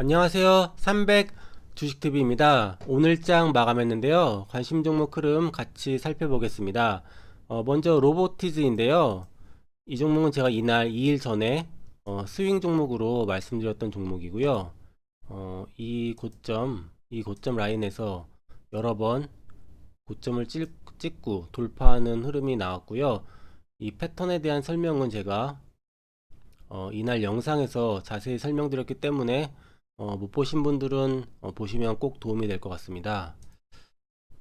안녕하세요. 300 주식TV입니다. 오늘장 마감했는데요. 관심 종목 흐름 같이 살펴보겠습니다. 어, 먼저 로보티즈인데요. 이 종목은 제가 이날 2일 전에 어, 스윙 종목으로 말씀드렸던 종목이고요. 어, 이 고점, 이 고점 라인에서 여러 번 고점을 찔- 찍고 돌파하는 흐름이 나왔고요. 이 패턴에 대한 설명은 제가 어, 이날 영상에서 자세히 설명드렸기 때문에 어, 못 보신 분들은 어, 보시면 꼭 도움이 될 것 같습니다.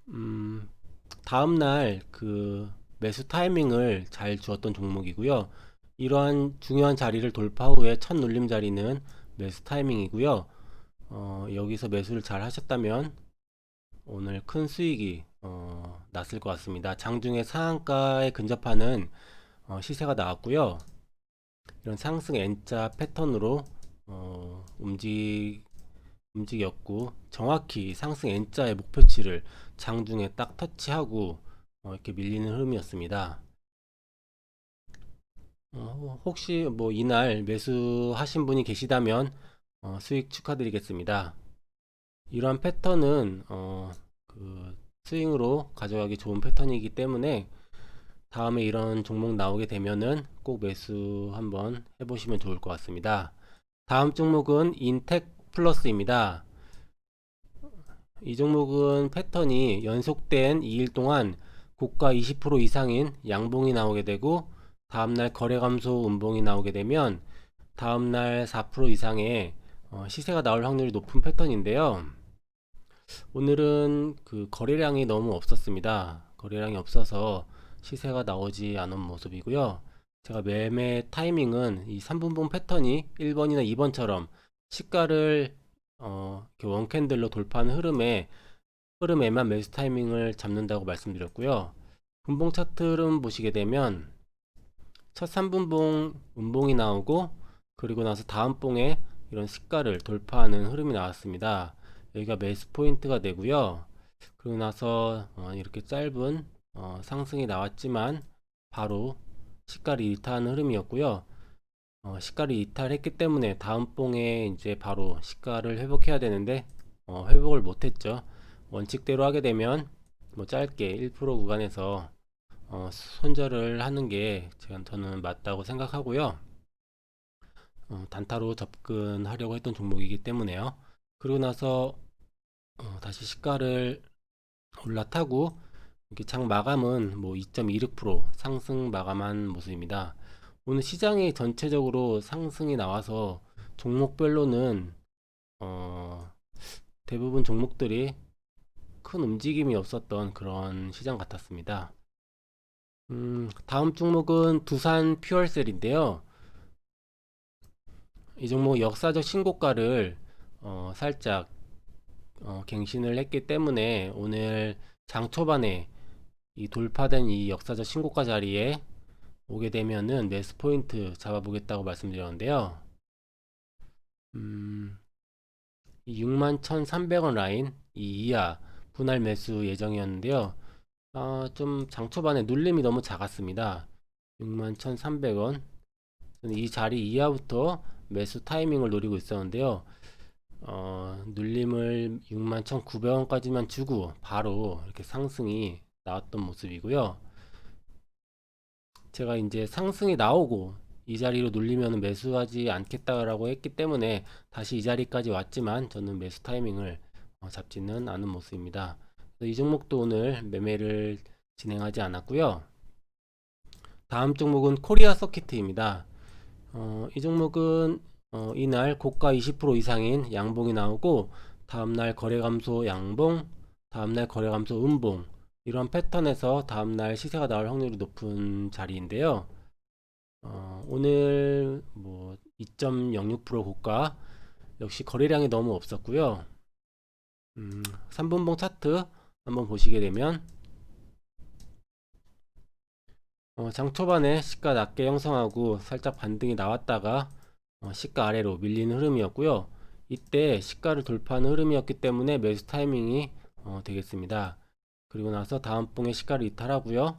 음, 다음 날 그 매수 타이밍을 잘 주었던 종목이고요. 이러한 중요한 자리를 돌파 후에 첫 눌림 자리는 매수 타이밍이고요. 어, 여기서 매수를 잘 하셨다면 오늘 큰 수익이 어, 났을 것 같습니다. 장중에 상한가에 근접하는 어, 시세가 나왔고요. 이런 상승 N자 패턴으로 어, 움직, 움직였고 정확히 상승 N자의 목표치를 장중에 딱 터치하고 어, 이렇게 밀리는 흐름이었습니다. 어, 혹시 뭐 이날 매수하신 분이 계시다면 어, 수익 축하드리겠습니다. 이러한 패턴은 어, 그 스윙으로 가져가기 좋은 패턴이기 때문에 다음에 이런 종목 나오게 되면은 꼭 매수 한번 해보시면 좋을 것 같습니다. 다음 종목은 인텍 플러스입니다. 이 종목은 패턴이 연속된 2일 동안 고가 20% 이상인 양봉이 나오게 되고 다음날 거래 감소 음봉이 나오게 되면 다음날 4% 이상의 어, 시세가 나올 확률이 높은 패턴인데요. 오늘은 그 거래량이 너무 없었습니다. 거래량이 없어서 시세가 나오지 않은 모습이고요. 제가 매매 타이밍은 이 3분봉 패턴이 1번이나 2번처럼 시가를 어, 원캔들로 돌파하는 흐름에 흐름에만 매수 타이밍을 잡는다고 말씀드렸고요. 분봉 차트 흐름 보시게 되면 첫 3분봉 음봉이 나오고 그리고 나서 다음 봉에 이런 시가를 돌파하는 흐름이 나왔습니다. 여기가 매수 포인트가 되고요. 그리고 나서 어, 이렇게 짧은 어, 상승이 나왔지만 바로 시가를 이탈하는 흐름이었고요. 어, 시가를 이탈했기 때문에 다음 봉에 이제 바로 시가를 회복해야 되는데 어, 회복을 못했죠. 원칙대로 하게 되면 뭐 짧게 1% 구간에서 어, 손절을 하는 게 제가 저는 맞다고 생각하고요. 어, 단타로 접근하려고 했던 종목이기 때문에요. 그리고 나서 어, 다시 시가를 올라타고 이렇게 장 마감은 뭐 2.26% 상승 마감한 모습입니다. 오늘 시장이 전체적으로 상승이 나와서 종목별로는 어, 대부분 종목들이 큰 움직임이 없었던 그런 시장 같았습니다. 음, 다음 종목은 두산 퓨얼셀인데요. 이 종목 역사적 신고가를 어, 살짝 어, 갱신을 했기 때문에 오늘 장 초반에 이 돌파된 이 역사적 신고가 자리에 오게 되면은 매수 포인트 잡아보겠다고 말씀드렸는데요. 음, 61,300원 라인 이 이하 분할 매수 예정이었는데요. 아, 좀 장초반에 눌림이 너무 작았습니다. 61,300원. 이 자리 이하부터 매수 타이밍을 노리고 있었는데요. 어, 눌림을 61,900원까지만 주고 바로 이렇게 상승이 나왔던 모습이고요. 제가 이제 상승이 나오고 이 자리로 눌리면 매수하지 않겠다라고 했기 때문에 다시 이 자리까지 왔지만 저는 매수 타이밍을 어, 잡지는 않은 모습입니다. 이 종목도 오늘 매매를 진행하지 않았고요. 다음 종목은 코리아 서키트입니다. 어, 이 종목은 어, 이날 고가 20% 이상인 양봉이 나오고 다음날 거래 감소 양봉, 다음날 거래 감소 음봉 이런 패턴에서 다음날 시세가 나올 확률이 높은 자리인데요. 어, 오늘 뭐 2.06% 고가 역시 거래량이 너무 없었고요. 음, 3분봉 차트 한번 보시게 되면 어, 장 초반에 시가 낮게 형성하고 살짝 반등이 나왔다가 어, 시가 아래로 밀리는 흐름이었고요. 이때 시가를 돌파하는 흐름이었기 때문에 매수 타이밍이 어, 되겠습니다. 그리고 나서 다음 봉에 시가를 이탈하고요.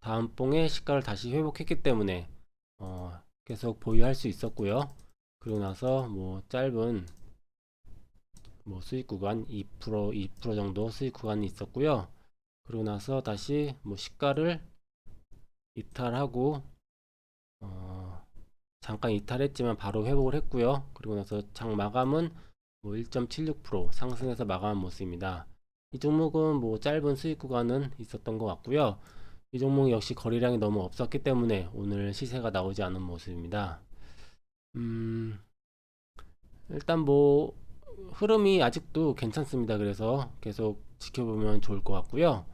다음 봉에 시가를 다시 회복했기 때문에 어, 계속 보유할 수 있었고요. 그리고 나서 뭐 짧은 뭐 수익 구간 2% 2% 정도 수익 구간이 있었고요. 그러고 나서 다시 뭐 시가를 이탈하고 어, 잠깐 이탈했지만 바로 회복을 했고요. 그리고 나서 장 마감은 뭐 1.76% 상승해서 마감한 모습입니다. 이 종목은 뭐 짧은 수익 구간은 있었던 것 같고요. 이 종목 역시 거래량이 너무 없었기 때문에 오늘 시세가 나오지 않은 모습입니다. 음, 일단 뭐 흐름이 아직도 괜찮습니다. 그래서 계속 지켜보면 좋을 것 같고요.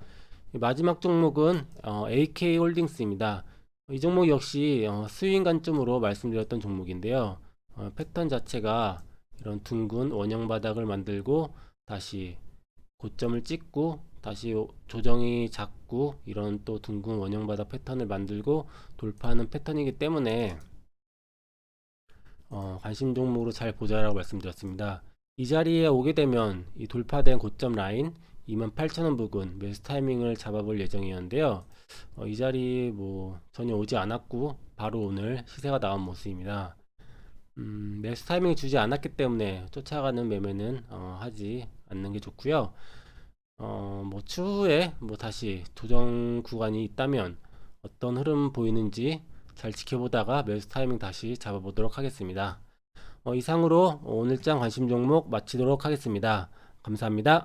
이 마지막 종목은 어, AK 홀딩스입니다. 이 종목 역시 어, 스윙 관점으로 말씀드렸던 종목인데요. 어, 패턴 자체가 이런 둥근 원형 바닥을 만들고 다시 고점을 찍고 다시 오- 조정이 작고 이런 또 둥근 원형 바닥 패턴을 만들고 돌파하는 패턴이기 때문에 어, 관심 종목으로 잘 보자라고 말씀드렸습니다. 이 자리에 오게 되면 이 돌파된 고점 라인 28,000원 부근 매수 타이밍을 잡아볼 예정이었는데요. 어, 이 자리 뭐 전혀 오지 않았고 바로 오늘 시세가 나온 모습입니다. 음, 매수 타이밍 주지 않았기 때문에 쫓아가는 매매는 어, 하지 않는 게 좋고요. 어, 뭐 추후에 뭐 다시 조정 구간이 있다면 어떤 흐름 보이는지 잘 지켜보다가 매수 타이밍 다시 잡아보도록 하겠습니다. 어, 이상으로 오늘장 관심 종목 마치도록 하겠습니다. 감사합니다.